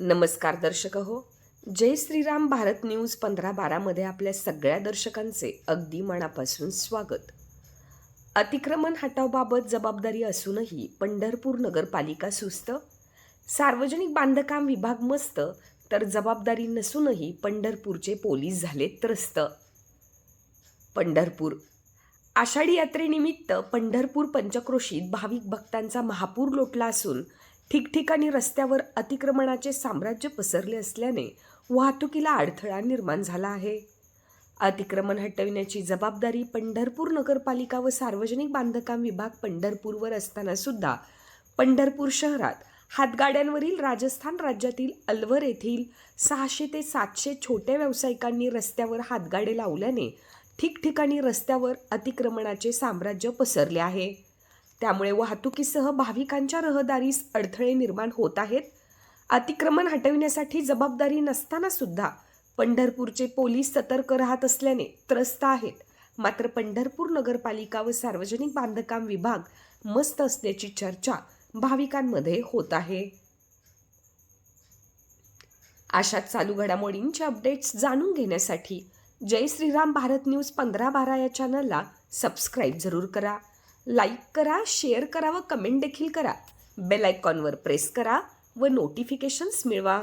नमस्कार दर्शक हो जय श्रीराम भारत न्यूज पंधरा बारामध्ये आपल्या सगळ्या दर्शकांचे अगदी मनापासून स्वागत. अतिक्रमण हटावबाबत जबाबदारी असूनही पंढरपूर नगरपालिका सुस्त. सार्वजनिक बांधकाम विभाग मस्त तर जबाबदारी नसूनही पंढरपूरचे पोलीस झाले त्रस्त. पंढरपूर. आषाढी यात्रेनिमित्त पंढरपूर पंचक्रोशीत भाविक भक्तांचा महापूर लोटला असून ठिकठिकाणी रस्त्यावर अतिक्रमणाचे साम्राज्य पसरले असल्याने वाहतुकीला अडथळा निर्माण झाला आहे. अतिक्रमण हटविण्याची जबाबदारी पंढरपूर नगरपालिका व सार्वजनिक बांधकाम विभाग पंढरपूरवर असताना सुद्धा पंढरपूर शहरात हातगाड्यांवरील राजस्थान राज्यातील अलवर येथील सहाशे ते सातशे छोट्या व्यावसायिकांनी रस्त्यावर हातगाडे लावल्याने ठिकठिकाणी रस्त्यावर अतिक्रमणाचे साम्राज्य पसरले आहे. त्यामुळे वाहतुकीसह भाविकांच्या रहदारीस अडथळे निर्माण होत आहेत. अतिक्रमण हटविण्यासाठी जबाबदारी नसताना सुद्धा पंढरपूरचे पोलीस सतर्क राहत असल्याने त्रस्त आहेत. मात्र पंढरपूर नगरपालिका व सार्वजनिक बांधकाम विभाग मस्त असल्याची चर्चा भाविकांमध्ये होत आहे. अशा चालू घडामोडींचे अपडेट्स जाणून घेण्यासाठी जय श्रीराम भारत न्यूज पंधरा बारा या चॅनलला सबस्क्राईब जरूर करा. लाईक करा शेअर करा व कमेंट देखील करा. बेल आयकॉनवर प्रेस करा व नोटिफिकेशन्स मिळवा.